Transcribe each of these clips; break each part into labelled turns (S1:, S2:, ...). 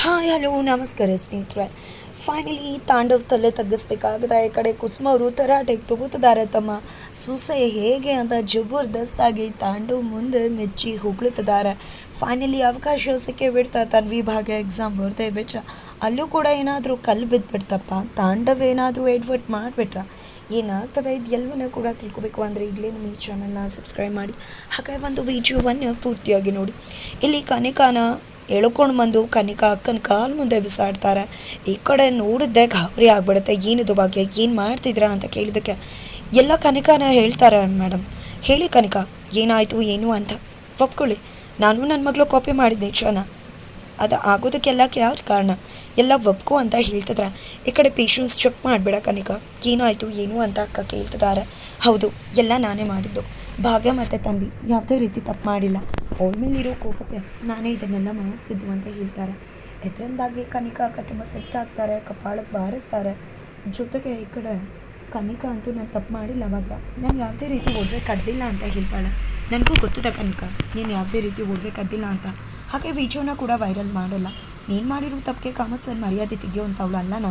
S1: Hi hello ನಮಸ್ಕಾರ ಸ್ನೇಹಿತರೆ. Finally Tandav ತಲೆ ತಗ್ಗಿಸ್ಬೇಕಾಗದ ಈ ಕಡೆ ಕುಸುಮ ಅವರು ತರಾಟೆಗೆ ತಗೋತಿದ್ದಾರೆ ತಮ್ಮ ಸುಸೆ ಹೇಗೆ ಅಂತ ಜಬರ್ದಸ್ತಾಗಿ ತಾಂಡವ್ ಮುಂದೆ ಮೆಚ್ಚಿ ಹೊಗಳುತ್ತಿದ್ದಾರೆ. ಫೈನಲಿ ಅವಕಾಶ ಸಿಕ್ಕೇ ಬಿಡ್ತಾ ತನ್ವಿ ಭಾಗ ಎಕ್ಸಾಮ್ ಬರ್ದೇ ಬಿಟ್ರ. ಅಲ್ಲೂ ಕೂಡ ಏನಾದರೂ ಕಲ್ಲು ಬಿದ್ದುಬಿಡ್ತಪ್ಪ ತಾಂಡವ್ ಏನಾದರೂ ಎಡ್ವರ್ಟ್ ಮಾಡಿಬಿಟ್ರ. ಏನಾಗ್ತದೆ ಇದು ಎಲ್ಲವನ್ನೂ ಕೂಡ ತಿಳ್ಕೊಬೇಕು ಅಂದರೆ ಈಗಲೇ ನಮ್ಮ ಈ ಚಾನಲ್ನ ಸಬ್ಸ್ಕ್ರೈಬ್ ಮಾಡಿ. ಹಾಗೆ ಒಂದು ವಿಡಿಯೋವನ್ನು ಪೂರ್ತಿಯಾಗಿ ನೋಡಿ. ಇಲ್ಲಿ ಕನಿಕಾನ ಎಳ್ಕೊಂಡು ಬಂದು ಕನಿಕ ಅಕ್ಕನ ಕಾಲು ಮುಂದೆ ಬಿಸಾಡ್ತಾರೆ. ಈ ಕಡೆ ನೋಡಿದ್ದೆ ಗಾಬರಿ ಆಗ್ಬಿಡುತ್ತೆ. ಏನಿದು ಭಾಗ್ಯ? ಏನು ಮಾಡ್ತಿದ್ರಾ ಅಂತ ಕೇಳಿದ್ದಕ್ಕೆ ಎಲ್ಲ ಕನಿಕಾನ ಹೇಳ್ತಾರೆ ಮೇಡಮ್. ಹೇಳಿ ಕನಿಕಾ, ಏನಾಯಿತು, ಏನು ಅಂತ. ಒಪ್ಕೊಳ್ಳಿ. ನಾನು ನನ್ನ ಮಗಳು ಕಾಪಿ ಮಾಡಿದ್ದೆ ನಿಜಾನ ಅದು ಆಗೋದಕ್ಕೆಲ್ಲ ಯಾರು ಕಾರಣ? ಎಲ್ಲ ಒಪ್ಕೋ ಅಂತ ಹೇಳ್ತಿದ್ರೆ. ಈ ಕಡೆ ಪೇಷನ್ಸ್ ಚೆಕ್ ಮಾಡಬೇಡ ಕನಿಕ. ಏನಾಯಿತು ಏನು ಅಂತ ಅಕ್ಕ ಕೇಳ್ತಿದ್ದಾರೆ ಹೌದು, ಎಲ್ಲ ನಾನೇ ಮಾಡಿದ್ದು. ಭಾಗ್ಯ ಮತ್ತು ತಂಬಿ, ಯಾವುದೇ ರೀತಿ ತಪ್ಪು ಮಾಡಿಲ್ಲ. ಅವಳ ಇರೋ ಕೋಪಕ್ಕೆ ನಾನೇ ಇದನ್ನೆಲ್ಲ ಮಾಡಿಸಿದ್ದು ಅಂತ ಹೇಳ್ತಾರೆ. ಇದರಿಂದಾಗಿ ಕನಿಕ, ಅಕ್ಕ ತುಂಬ ಸೆಟ್ ಆಗ್ತಾರೆ ಕಪಾಳಕ್ಕೆ ಬಾರಿಸ್ತಾರೆ. ಜೊತೆಗೆ ಈ ಕಡೆ ಕನಿಕ ಅಂತೂ ನಾನು ತಪ್ಪು ಮಾಡಿಲ್ಲ ಅವಾಗ ನಾನು ಯಾವುದೇ ರೀತಿ ಒಡವೆ ಕದ್ದಿಲ್ಲ ಅಂತ ಹೇಳ್ತಾಳೆ. ನನಗೂ ಗೊತ್ತಿದೆ ಕನಿಕ, ನೀನು ಯಾವುದೇ ರೀತಿ ಒಡವೆ ಕದ್ದಿಲ್ಲ ಅಂತ. ಹಾಗೆ ವಿಡಿಯೋನ ಕೂಡ ವೈರಲ್ ಮಾಡಲ್ಲ. ನೀನು ಮಾಡಿರೋ ತಪ್ಪಿಗೆ ಕಾಮತ್ ಸರ್ ಮರ್ಯಾದೆ ತೆಗಿಯೋ ಅಂತ ಅಲ್ಲ ನಾನು.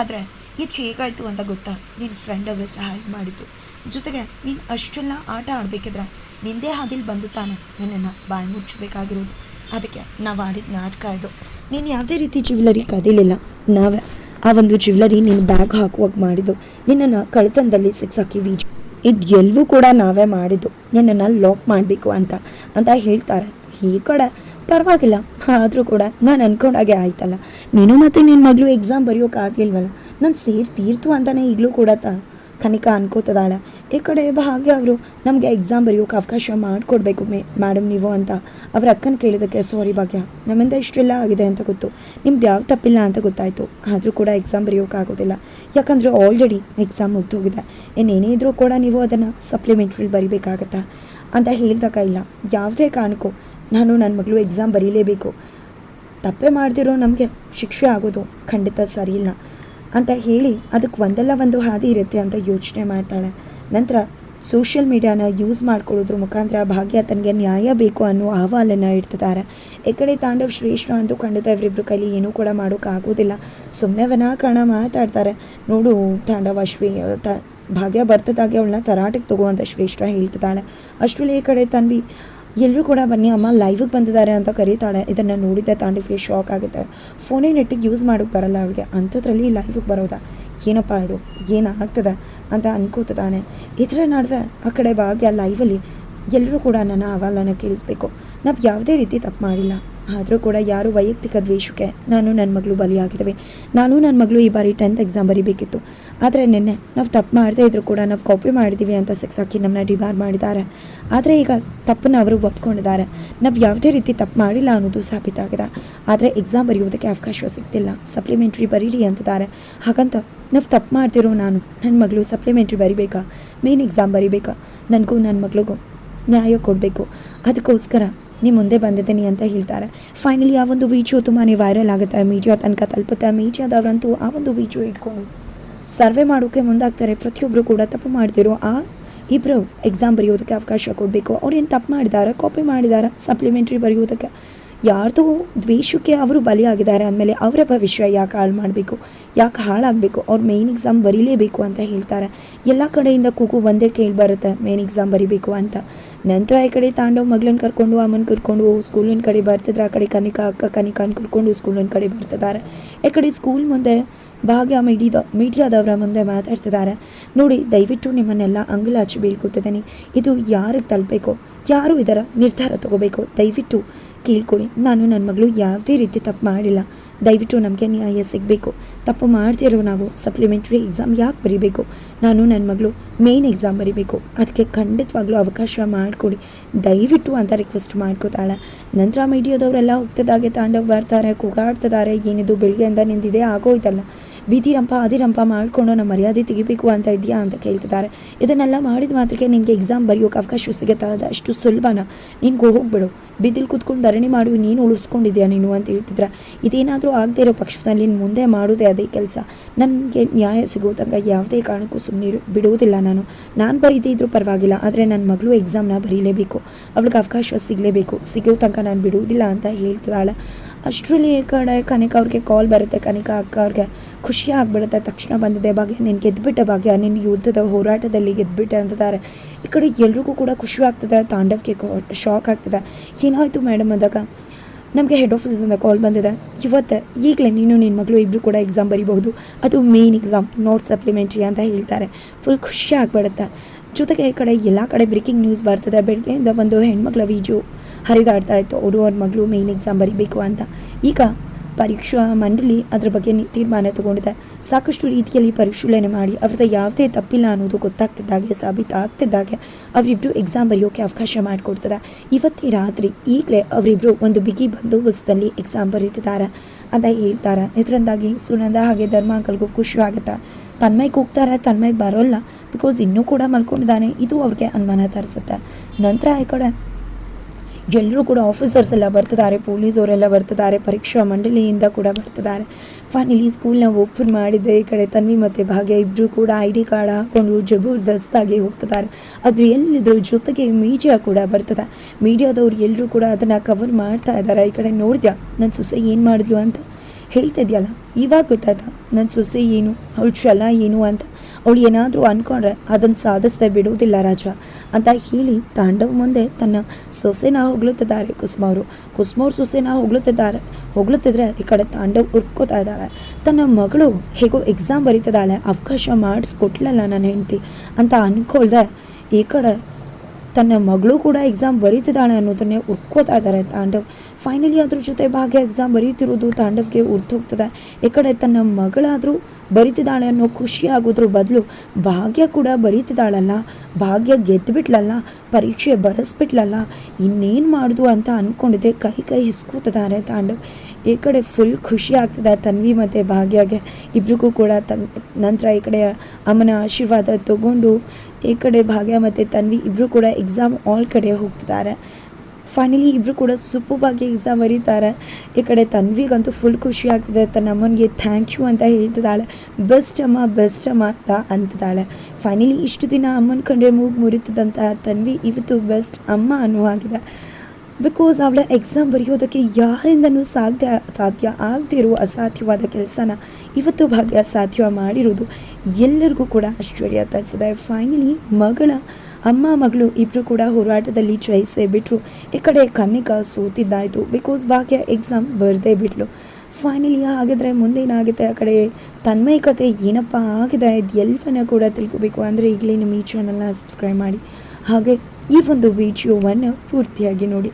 S1: ಆದರೆ ಇದು ಹೇಗಾಯಿತು ಅಂತ ಗೊತ್ತಾ? ನಿನ್ನ ಫ್ರೆಂಡ್ ಅವೇ ಸಹಾಯ ಮಾಡಿತು ಜೊತೆಗೆ ನೀನು ಅಷ್ಟೆಲ್ಲ ಆಟ ಆಡಬೇಕಿದ್ರೆ ನಿಂದೇ ಹಾದಿಲ್ ಬಂದು ತಾನೆ ನನ್ನನ್ನು ಬಾಯಿ ಮುಚ್ಚಬೇಕಾಗಿರೋದು. ಅದಕ್ಕೆ ನಾವು ಆಡಿದ ನಾಟಕ ಇದು. ನೀನು ಯಾವುದೇ ರೀತಿ ಜ್ಯುವೆಲರಿ ಕದಿಲಿಲ್ಲ. ನಾವೇ ಆ ಒಂದು ಜ್ಯುವೆಲರಿ ನೀನು ಬ್ಯಾಗ್ ಹಾಕುವಾಗ ಮಾಡಿದ್ದು. ನಿನ್ನನ್ನು ಕಳ್ತನದಲ್ಲಿ ಸಿಕ್ಸಾಕಿ ವೀಜ್ ಇದು ಎಲ್ಲವೂ ಕೂಡ ನಾವೇ ಮಾಡಿದ್ದು. ನಿನ್ನನ್ನು ಲಾಕ್ ಮಾಡಬೇಕು ಅಂತ ಅಂತ ಹೇಳ್ತಾರೆ. ಈ ಪರವಾಗಿಲ್ಲ. ಆದರೂ ಕೂಡ ನಾನು ಅನ್ಕೊಂಡಾಗೆ ಆಯ್ತಲ್ಲ. ನೀನು ಮತ್ತು ನಿನ್ನ ಮಗಳು ಎಕ್ಸಾಮ್ ಬರೆಯೋಕ್ಕಾಗಲಿಲ್ವಲ್ಲ ನಾನು ಸೇರಿ ತೀರ್ತು ಅಂತಲೇ ಈಗಲೂ ಕೂಡ ತ ಅನ್ಕೋತದಾಳೆ. ಈ ಕಡೆ ಭಾಗ್ಯ ಅವರು ನಮಗೆ ಎಕ್ಸಾಮ್ ಬರೆಯೋಕೆ ಅವಕಾಶ ಮಾಡಿಕೊಡ್ಬೇಕು ಮೇ ಮೇಡಮ್ ನೀವು ಅಂತ. ಅವ್ರ ಅಕ್ಕನ ಕೇಳಿದಕ್ಕೆ ಸಾರಿ ಭಾಗ್ಯ, ನಮ್ಮಿಂದ ಇಷ್ಟೆಲ್ಲ ಆಗಿದೆ ಅಂತ ಗೊತ್ತು. ನಿಮ್ದು ಯಾವ ತಪ್ಪಿಲ್ಲ ಅಂತ ಗೊತ್ತಾಯಿತು. ಆದರೂ ಕೂಡ ಎಕ್ಸಾಮ್ ಬರೆಯೋಕ್ಕಾಗೋದಿಲ್ಲ ಯಾಕಂದರೆ ಆಲ್ರೆಡಿ ಎಕ್ಸಾಮ್ ಮುಗ್ದೋಗಿದೆ. ಇನ್ನೇನೇ ಇದ್ರೂ ಕೂಡ ನೀವು ಅದನ್ನು ಸಪ್ಲಿಮೆಂಟ್ರಿಲಿ ಬರಿಬೇಕಾಗತ್ತಾ? ಅಂತ ಹೇಳಿದಾಗ ಇಲ್ಲ. ಯಾವುದೇ ಕಾರಣಕ್ಕೂ ನಾನು ನನ್ನ ಮಗಳು ಎಕ್ಸಾಮ್ ಬರೀಲೇಬೇಕು. ತಪ್ಪೇ ಮಾಡ್ತಿರೋ ನಮಗೆ ಶಿಕ್ಷೆ ಆಗೋದು ಖಂಡಿತ ಸರಿಯಿಲ್ಲ. ಅಂತ ಹೇಳಿ ಅದಕ್ಕೆ ಒಂದಲ್ಲ ಒಂದು ಹಾದಿ ಇರುತ್ತೆ ಅಂತ ಯೋಚನೆ ಮಾಡ್ತಾಳೆ. ನಂತರ ಸೋಷಿಯಲ್ ಮೀಡಿಯಾನ ಯೂಸ್ ಮಾಡ್ಕೊಳ್ಳೋದ್ರ ಮುಖಾಂತರ ಭಾಗ್ಯ ತನಗೆ ನ್ಯಾಯ ಬೇಕು ಅನ್ನೋ ಅಹವಾಲನ್ನು ಇಡ್ತಿದ್ದಾರೆ ಈ ಕಡೆ ತಾಂಡವ್ ಶ್ರೇಷ್ಠ ಅಂತೂ ಖಂಡಿತ ಇವರಿಬ್ಬರ ಕೈಲಿ ಏನೂ ಕೂಡ ಮಾಡೋಕ್ಕಾಗೋದಿಲ್ಲ ಸುಮ್ಮನೆ ವನಾಕರಣ ಮಾತಾಡ್ತಾರೆ. ನೋಡು ತಾಂಡವ ಶ್ರೇ, ತ, ಭಾಗ್ಯ ಬರ್ತದಾಗೆ ಅವಳನ್ನ ತರಾಟೆಗೆ ಅಂತ ಶ್ರೇಷ್ಠ ಹೇಳ್ತಿದ್ದಾಳೆ ಅಷ್ಟರಲ್ಲಿ ಈ ಕಡೆ ತನ್ವಿ ಎಲ್ಲರೂ ಕೂಡ ಬನ್ನಿ, ಅಮ್ಮ ಲೈವಿಗೆ ಬಂದಿದ್ದಾರೆ ಅಂತ ಕರೀತಾಳೆ. ಇದನ್ನು ನೋಡಿದ್ದೆ ತಾಂಡವಿಗೆ ಶಾಕ್ ಆಗುತ್ತೆ. ಫೋನೇ ನೆಟ್ಟಿಗೆ ಯೂಸ್ ಮಾಡೋಕ್ಕೆ ಬರಲ್ಲ ಅವಳಿಗೆ. ಅಂಥದ್ರಲ್ಲಿ ಲೈವಿಗೆ ಬರೋದಾ? ಏನಪ್ಪ ಇದು? ಏನಾಗ್ತದೆ ಅಂತ ಅನ್ಕೋತಿದ್ದಾನೆ ಇದರ ನಡುವೆ ಆ ಕಡೆ ಭಾಗ್ಯ ಲೈವಲ್ಲಿ ಎಲ್ಲರೂ ಕೂಡ ನನ್ನ ಅಹವಾಲನ್ನು ಕೇಳಿಸ್ಬೇಕು. ನಾವು ಯಾವುದೇ ರೀತಿ ತಪ್ಪು ಮಾಡಿಲ್ಲ. ಆದರೂ ಕೂಡ ಯಾರು ವೈಯಕ್ತಿಕ ದ್ವೇಷಕ್ಕೆ ನಾನು ನನ್ನ ಮಗಳು ಬಲಿಯಾಗಿದ್ದೇವೆ. ನಾನು ನನ್ನ ಮಗಳು ಈ ಬಾರಿ ಟೆಂತ್ ಎಕ್ಸಾಮ್ ಬರೀಬೇಕಿತ್ತು. ಆದರೆ ನಿನ್ನೆ ನಾವು ತಪ್ಪು ಮಾಡದೇ ಇದ್ರೂ ಕೂಡ ನಾವು ಕಾಪಿ ಮಾಡಿದ್ದೀವಿ ಅಂತ ಸಿಕ್ಸಾಕಿ ನಮ್ಮನ್ನ ಡಿಬಾರ್ ಮಾಡಿದ್ದಾರೆ. ಆದರೆ ಈಗ ತಪ್ಪನ್ನು ಅವರು ಒಪ್ಕೊಂಡಿದ್ದಾರೆ. ನಾವು ಯಾವುದೇ ರೀತಿ ತಪ್ಪು ಮಾಡಿಲ್ಲ ಅನ್ನೋದು ಸಾಬೀತಾಗಿದೆ. ಆದರೆ ಎಕ್ಸಾಮ್ ಬರೆಯೋದಕ್ಕೆ ಅವಕಾಶ ಸಿಗ್ತಿಲ್ಲ. ಸಪ್ಲಿಮೆಂಟ್ರಿ ಬರೀರಿ ಅಂತಿದ್ದಾರೆ. ಹಾಗಂತ ನಾವು ತಪ್ಪು ಮಾಡ್ತಿರೋ ನಾನು ನನ್ನ ಮಗಳು ಸಪ್ಲಿಮೆಂಟ್ರಿ ಬರಿಬೇಕಾ? ಮೇನ್ ಎಕ್ಸಾಮ್ ಬರಿಬೇಕಾ? ನನಗೂ ನನ್ನ ಮಗಳಿಗೂ ನ್ಯಾಯ ಕೊಡಬೇಕು. ಅದಕ್ಕೋಸ್ಕರ ನೀ ಮುಂದೆ ಬಂದಿದ್ದೀನಿ ಅಂತ ಹೇಳ್ತಾರೆ. ಫೈನಲಿ ಆ ಒಂದು ವಿಡಿಯೋ ತುಂಬಾ ವೈರಲ್ ಆಗುತ್ತೆ. ಮೀಡಿಯಾ ತನಕ ತಲುಪುತ್ತೆ. ಮೀಡಿಯಾದವರಂತೂ ಆ ಒಂದು ವಿಡಿಯೋ ಇಟ್ಕೊಂಡು ಸರ್ವೆ ಮಾಡೋಕ್ಕೆ ಮುಂದಾಗ್ತಾರೆ. ಪ್ರತಿಯೊಬ್ಬರು ಕೂಡ ತಪ್ಪು ಮಾಡ್ತಿರೋ ಆ ಇಬ್ಬರು ಎಕ್ಸಾಮ್ ಬರೆಯೋದಕ್ಕೆ ಅವಕಾಶ ಕೊಡಬೇಕು. ಅವ್ರು ಏನು ತಪ್ಪು ಮಾಡಿದ್ದಾರೆ ಕಾಪಿ ಮಾಡಿದ್ದಾರೆ ಸಪ್ಲಿಮೆಂಟ್ರಿ ಬರೆಯೋದಕ್ಕೆ ಯಾರ್ದೋ ದ್ವೇಷಕ್ಕೆ ಅವರು ಬಲಿಯಾಗಿದ್ದಾರೆ ಅಂದಮೇಲೆ ಅವರ ಭವಿಷ್ಯ ಯಾಕೆ ಹಾಳು ಮಾಡಬೇಕು, ಯಾಕೆ ಹಾಳಾಗಬೇಕು? ಅವ್ರು ಮೇನ್ ಎಕ್ಸಾಮ್ ಬರೀಲೇಬೇಕು ಅಂತ ಹೇಳ್ತಾರೆ. ಎಲ್ಲ ಕಡೆಯಿಂದ ಕೂಗು ಒಂದೇ ಕೇಳಿ ಬರುತ್ತೆ ಮೇನ್ ಎಕ್ಸಾಮ್ ಬರಿಬೇಕು ಅಂತ. ನಂತರ ಈ ಕಡೆ ತಾಂಡವ್ ಮಗಳನ್ನ ಕರ್ಕೊಂಡು ಅಮ್ಮನ ಕರ್ಕೊಂಡು, ಸ್ಕೂಲಿನ ಕಡೆ ಬರ್ತಿದ್ರೆ, ಆ ಕಡೆ ಕನಿಕಾ, ಅಕ್ಕ ಕನಿಕಾನ್ ಕರ್ಕೊಂಡು ಸ್ಕೂಲಿನ ಕಡೆ ಬರ್ತಿದ್ದಾರೆ. ಈ ಕಡೆ ಸ್ಕೂಲ್ ಮುಂದೆ ಭಾಗ್ಯ ಮೀಡಿದ ಮೀಡಿಯಾದವರ ಮುಂದೆ ಮಾತಾಡ್ತಿದ್ದಾರೆ. ನೋಡಿ, ದಯವಿಟ್ಟು ನಿಮ್ಮನ್ನೆಲ್ಲ ಅಂಗಲಾಚಿ ಬೀಳ್ಕೊತಿದ್ದೀನಿ. ಇದು ಯಾರಿಗೆ ತಲುಪಬೇಕು? ಯಾರು ಇದರ ನಿರ್ಧಾರ ತಗೋಬೇಕು? ದಯವಿಟ್ಟು ಕೇಳ್ಕೊಳ್ಳಿ ನಾನು ನನ್ನ ಮಗಳು ಯಾವುದೇ ರೀತಿ ತಪ್ಪು ಮಾಡಿಲ್ಲ. ದಯವಿಟ್ಟು ನಮಗೆ ನ್ಯಾಯ ಸಿಗಬೇಕು. ತಪ್ಪು ಮಾಡ್ತಿರೋ ನಾವು ಸಪ್ಲಿಮೆಂಟ್ರಿ ಎಕ್ಸಾಮ್ ಯಾಕೆ ಬರೀಬೇಕು? ನಾನು ನನ್ನ ಮಗಳು ಮೇನ್ ಎಕ್ಸಾಮ್ ಬರೀಬೇಕು. ಅದಕ್ಕೆ ಖಂಡಿತವಾಗ್ಲೂ ಅವಕಾಶ ಮಾಡಿಕೊಡಿ. ದಯವಿಟ್ಟು ಅಂತ ರಿಕ್ವೆಸ್ಟ್ ಮಾಡ್ಕೋತಾಳೆ. ನಂತರ ಮೀಡಿಯಾದವರೆಲ್ಲ ಹೋಗ್ತದಾಗೆ ತಾಂಡವ್ ಬರ್ತಾರೆ, ಕೂಗಾಡ್ತಿದ್ದಾರೆ. ಏನಿದು ಬೆಳಿಗ್ಗೆಯಿಂದ ನಿಂದಿದೆ ಆಗೋಯ್ತಲ್ಲ. ಬೀದಿರಂಪ ಅದಿರಂಪ ಮಾಡಿಕೊಂಡು ನಮ್ಮ ಮರ್ಯಾದೆ ತೆಗಿಬೇಕು ಅಂತ ಇದೆಯಾ ಅಂತ ಕೇಳ್ತಿದ್ದಾರೆ. ಇದನ್ನೆಲ್ಲ ಮಾಡಿದ ಮಾತ್ರಕ್ಕೆ ನಿನಗೆ ಎಕ್ಸಾಮ್ ಬರೆಯೋಕೆ ಅವಕಾಶ ಸಿಗುತ್ತಾ? ಅದು ಅಷ್ಟು ಸುಲಭನ ನಿನ್ಗೆ ಹೋಗ್ಬಿಡು. ಬಿದ್ದಿಲ್ ಕೂತ್ಕೊಂಡು ಧರಣಿ ಮಾಡಿ ನೀನು ಉಳಿಸ್ಕೊಂಡಿದ್ಯಾ ನೀನು ಅಂತ ಹೇಳ್ತಿದ್ರೆ. ಇದೇನಾದರೂ ಆಗದೇ ಇರೋ ಪಕ್ಷದಲ್ಲಿ ನೀನು ಮುಂದೆ ಮಾಡೋದೇ ಅದೇ ಕೆಲಸ. ನನಗೆ ನ್ಯಾಯ ಸಿಗೋ ತನಕ ಯಾವುದೇ ಕಾರಣಕ್ಕೂ ಸುಮ್ಮನೆ ಬಿಡುವುದಿಲ್ಲ ನಾನು. ನಾನು ಬರೀದೇ ಇದ್ರೂ ಪರವಾಗಿಲ್ಲ. ಆದರೆ ನನ್ನ ಮಗಳು ಎಕ್ಸಾಮ್ನ ಬರೀಲೇಬೇಕು. ಅವಳಿಗೆ ಅವಕಾಶ ಸಿಗಲೇಬೇಕು. ಸಿಗೋ ತನಕ ನಾನು ಬಿಡುವುದಿಲ್ಲ ಅಂತ ಹೇಳ್ತಿದ್ದಾಳೆ. ಅಷ್ಟರಲ್ಲಿ ಈ ಕಡೆ ಕನಿಕ ಅವ್ರಿಗೆ ಕಾಲ್ ಬರುತ್ತೆ. ಕನಿಕ ಅಕ್ಕ ಅವ್ರಿಗೆ ಖುಷಿ ಆಗಿಬಿಡುತ್ತೆ. ತಕ್ಷಣ ಬಂದಿದೆ, ಭಾಗ್ಯ, ನೀನು ಗೆದ್ದುಬಿಟ್ಟೆ ಭಾಗ್ಯ ನಿನ್ನ ಯುದ್ಧದ ಹೋರಾಟದಲ್ಲಿ ಗೆದ್ದುಬಿಟ್ಟೆ ಅಂತಿದ್ದಾರೆ ಈ ಕಡೆ ಎಲ್ರಿಗೂ ಕೂಡ ಖುಷಿ ಆಗ್ತದೆ. ತಾಂಡವ್ಗೆ ಶಾಕ್ ಆಗ್ತದೆ. ಏನಾಯಿತು ಮೇಡಮ್ ಅಂದಾಗ, ನಮಗೆ ಹೆಡ್ ಆಫೀಸಿಂದ ಕಾಲ್ ಬಂದಿದೆ. ಇವತ್ತು, ಈಗಲೇ ನೀನು ನಿನ್ನ ಮಗಳು ಇಬ್ಬರು ಕೂಡ ಎಕ್ಸಾಮ್ ಬರೀಬಹುದು. ಅದು ಮೇನ್ ಎಕ್ಸಾಮ್ ನೋಟ್ ಸಪ್ಲಿಮೆಂಟ್ರಿ ಅಂತ ಹೇಳ್ತಾರೆ. ಫುಲ್ ಖುಷಿ ಆಗಿಬಿಡುತ್ತೆ. ಜೊತೆಗೆ ಈ ಕಡೆ ಎಲ್ಲ ಕಡೆ ಬ್ರೇಕಿಂಗ್ ನ್ಯೂಸ್ ಬರ್ತದೆ. ಬೆಳಗ್ಗೆಯಿಂದ ಒಂದು ಹೆಣ್ಮಕ್ಳ ವಿಡಿಯೋ ಹರಿದಾಡ್ತಾ ಇತ್ತು. ಅವರು ಅವ್ರ ಮಗಳು ಮೇನ್ ಎಕ್ಸಾಮ್ ಬರೀಬೇಕು ಅಂತ. ಈಗ ಪರೀಕ್ಷಾ ಮಂಡಳಿ ಅದ್ರ ಬಗ್ಗೆ ತೀರ್ಮಾನ ತಗೊಂಡಿದೆ. ಸಾಕಷ್ಟು ರೀತಿಯಲ್ಲಿ ಪರಿಶೀಲನೆ ಮಾಡಿ, ಅವ್ರದ್ದು ಯಾವುದೇ ತಪ್ಪಿಲ್ಲ ಅನ್ನೋದು ಗೊತ್ತಾಗ್ತಿದ್ದಾಗೆ ಸಾಬೀತಾಗ್ತಿದ್ದಾಗೆ ಅವರಿಬ್ಬರು ಎಕ್ಸಾಮ್ ಬರೆಯೋಕೆ ಅವಕಾಶ ಮಾಡಿಕೊಡ್ತದೆ ಇವತ್ತೇ ರಾತ್ರಿ ಈಗಲೇ ಅವರಿಬ್ಬರು ಒಂದು ಬಿಗಿ ಬಂದೋಬಸ್ತಲ್ಲಿ ಎಕ್ಸಾಮ್ ಬರೀತಿದ್ದಾರೆ ಅಂತ ಹೇಳ್ತಾರೆ. ಇದರಿಂದಾಗಿ ಸುನಂದ ಹಾಗೆ ಧರ್ಮ ಅಂಕಲ್ಗೂ ಖುಷಿಯಾಗುತ್ತೆ. ತನ್ಮೈಗೆ ಹೋಗ್ತಾರೆ ತನ್ಮೈಗೆ ಬರೋಲ್ಲ ಬಿಕಾಸ್ ಇನ್ನೂ ಕೂಡ ಮಲ್ಕೊಂಡಿದ್ದಾನೆ. ಇದು ಅವ್ರಿಗೆ ಅನುಮಾನ ತರಿಸುತ್ತೆ. ನಂತರ ಈ ಕಡೆ ಎಲ್ಲರೂ ಕೂಡ ಆಫೀಸರ್ಸ್ ಎಲ್ಲ ಬರ್ತಿದ್ದಾರೆ, ಪೊಲೀಸವರೆಲ್ಲ ಬರ್ತಿದ್ದಾರೆ, ಪರೀಕ್ಷಾ ಮಂಡಳಿಯಿಂದ ಕೂಡ ಬರ್ತಿದ್ದಾರೆ. ಫೈನಲಿ ಸ್ಕೂಲ್ನ ಓಪನ್ ಮಾಡಿದ್ದೆ ಈ ಕಡೆ ತನ್ವಿ ಮತ್ತು ಭಾಗ್ಯ ಇಬ್ಬರು ಕೂಡ ಐ ಡಿ ಕಾರ್ಡ್ ಹಾಕ್ಕೊಂಡು ಜಬರ್ದಸ್ತಾಗಿ ಹೋಗ್ತಿದ್ದಾರೆ. ಅದು ಎಲ್ಲಿದ್ರು ಜೊತೆಗೆ ಮೀಡಿಯಾ ಕೂಡ ಬರ್ತದೆ. ಮೀಡಿಯಾದವ್ರು ಎಲ್ಲರೂ ಕೂಡ ಅದನ್ನು ಕವರ್ ಮಾಡ್ತಾ ಇದ್ದಾರೆ. ಈ ಕಡೆ ನೋಡಿದ್ಯಾ? ನನ್ನ ಸೊಸೆ ಏನು ಮಾಡಿದ್ಲು ಅಂತ? ಹೇಳ್ತಿದ್ಯಲ್ಲ? ಇವಾಗ ಗೊತ್ತಾಯ್ತಾ? ನನ್ನ ಸೊಸೆ ಏನು? ಅವಳು ಛಲ ಏನು ಅಂತ? ಅವಳು ಏನಾದರೂ ಅಂದ್ಕೊಂಡ್ರೆ ಅದನ್ನು ಸಾಧಿಸದೆ ಬಿಡುವುದಿಲ್ಲ ರಾಜ ಅಂತ ಹೇಳಿ ತಾಂಡವ ಮುಂದೆ ತನ್ನ ಸೊಸೆನ ಹೊಗಳುತ್ತಿದ್ದಾರೆ. ಕುಸುಮ ಅವರು, ಕುಸುಮ ಅವ್ರ ಸೊಸೆನ ಹೊಗಳುತ್ತಿದ್ದಾರೆ. ಹೊಗಳುತ್ತಿದ್ರೆ ಈ ಕಡೆ ತಾಂಡವ್ ಉರ್ಕೋತಾ ಇದ್ದಾರೆ. ತನ್ನ ಮಗಳು ಹೇಗೋ ಎಕ್ಸಾಮ್ ಬರೀತಿದ್ದಾಳೆ. ಅವಕಾಶ ಮಾಡಿಸ್ಕೊಟ್ಲಲ್ಲ ನನ್ನ ಹೆಂಡತಿ ಅಂತ ಅಂದ್ಕೊಳ್ದೆ ಈ ಕಡೆ ತನ್ನ ಮಗಳು ಕೂಡ ಎಕ್ಸಾಮ್ ಬರೀತಿದ್ದಾಳೆ ಅನ್ನೋದನ್ನೇ ಉರ್ಕೋತಾ ಇದ್ದಾರೆ ತಾಂಡವ್. ಫೈನಲಿ ಅದ್ರ ಜೊತೆ ಭಾಗ್ಯ ಎಕ್ಸಾಮ್ ಬರೀತಿರೋದು ತಾಂಡವ್ಗೆ ಉರ್ತೋಗ್ತದೆ ಈ ಕಡೆ ತನ್ನ ಮಗಳಾದರೂ ಬರೀತಿದ್ದಾಳೆ ಅನ್ನೋ ಖುಷಿ ಆಗೋದ್ರ ಬದಲು ಭಾಗ್ಯ ಕೂಡ ಬರೀತಿದ್ದಾಳಲ್ಲ, ಭಾಗ್ಯ ಗೆದ್ದುಬಿಟ್ಲಲ್ಲ ಪರೀಕ್ಷೆ ಬರೆಸ್ಬಿಟ್ಲಲ್ಲ, ಇನ್ನೇನು ಮಾಡ್ದು ಅಂತ ಅಂದ್ಕೊಂಡಿದ್ದೆ ಕೈ ಕೈ ಹಿಸ್ಕೋತಿದ್ದಾರೆ ತಾಂಡವ್. ಈ ಕಡೆ ಫುಲ್ ಖುಷಿ ಆಗ್ತದೆ ತನ್ವಿ ಮತ್ತು ಭಾಗ್ಯಗೆ. ಇಬ್ರಿಗೂ ಕೂಡ ತನ್, ನಂತರ ಈ ಕಡೆ ಅಮ್ಮನ ಆಶೀರ್ವಾದ ತಗೊಂಡು ಈ ಕಡೆ ಭಾಗ್ಯ ಮತ್ತು ತನ್ವಿ ಇಬ್ಬರು ಕೂಡ ಎಕ್ಸಾಮ್ ಆಲ್ ಕಡೆ ಹೋಗ್ತಿದ್ದಾರೆ. ಫೈನಲಿ ಇಬ್ಬರು ಕೂಡ ಸೂಪರ್ಬಾಗಿ ಎಕ್ಸಾಮ್ ಬರೀತಾರೆ. ಈ ಕಡೆ ತನ್ವಿಗಂತೂ ಫುಲ್ ಖುಷಿ ಆಗ್ತಿದೆ. ತನ್ನ ಅಮ್ಮನಿಗೆ ಥ್ಯಾಂಕ್ ಯು ಅಂತ ಹೇಳ್ತಿದ್ದಾಳೆ. ಬೆಸ್ಟ್ ಅಮ್ಮ ಬೆಸ್ಟ್ ಅಮ್ಮ ಅಂತ ಅಂತಿದ್ದಾಳೆ. ಫೈನಲಿ ಇಷ್ಟು ದಿನ ಅಮ್ಮನ ಕಂಡ್ರೆ ಮೂಗು ಮುರಿತದಂತಹ ತನ್ವಿ ಇವತ್ತು ಬೆಸ್ಟ್ ಅಮ್ಮ ಅನ್ನುವಾಗಿದೆ ಬಿಕಾಸ್ ಅವಳ ಎಕ್ಸಾಮ್ ಬರೆಯೋದಕ್ಕೆ ಯಾರಿಂದನೂ ಸಾಧ್ಯ ಸಾಧ್ಯ ಆಗದೇ ಇರುವ ಅಸಾಧ್ಯವಾದ ಕೆಲಸನ ಇವತ್ತು ಭಾಗ್ಯ ಸಾಧ್ಯ ಮಾಡಿರೋದು ಎಲ್ಲರಿಗೂ ಕೂಡ ಆಶ್ಚರ್ಯ ತರಿಸಿದೆ. ಫೈನಲಿ ಮಗಳ ಅಮ್ಮ, ಮಗಳು ಇಬ್ಬರು ಕೂಡ ಹೋರಾಟದಲ್ಲಿ ಚಾಯ್ಸೇ ಬಿಟ್ಟರು ಈ ಕಡೆ ಕನ್ನಿಕ ಸೋತಿದ್ದಾಯಿತು ಬಿಕಾಸ್ ಭಾಗ್ಯ ಎಕ್ಸಾಮ್ ಬರದೇ ಬಿಟ್ಲು. ಫೈನಲಿ ಹಾಗಿದ್ರೆ ಮುಂದೇನಾಗುತ್ತೆ ಆ ಕಡೆ? ತನ್ಮಯ ಕತೆ ಏನಪ್ಪ ಆಗಿದೆ? ಇದು ಎಲ್ಲವನ್ನ ಕೂಡ ತಿಳ್ಕೊಬೇಕು. ಅಂದರೆ ಈಗಲೇ ನಮ್ಮ ಈ ಚಾನಲ್ನ ಸಬ್ಸ್ಕ್ರೈಬ್ ಮಾಡಿ. ಹಾಗೆ ಈ ಒಂದು ವಿಡಿಯೋವನ್ನು ಪೂರ್ತಿಯಾಗಿ ನೋಡಿ.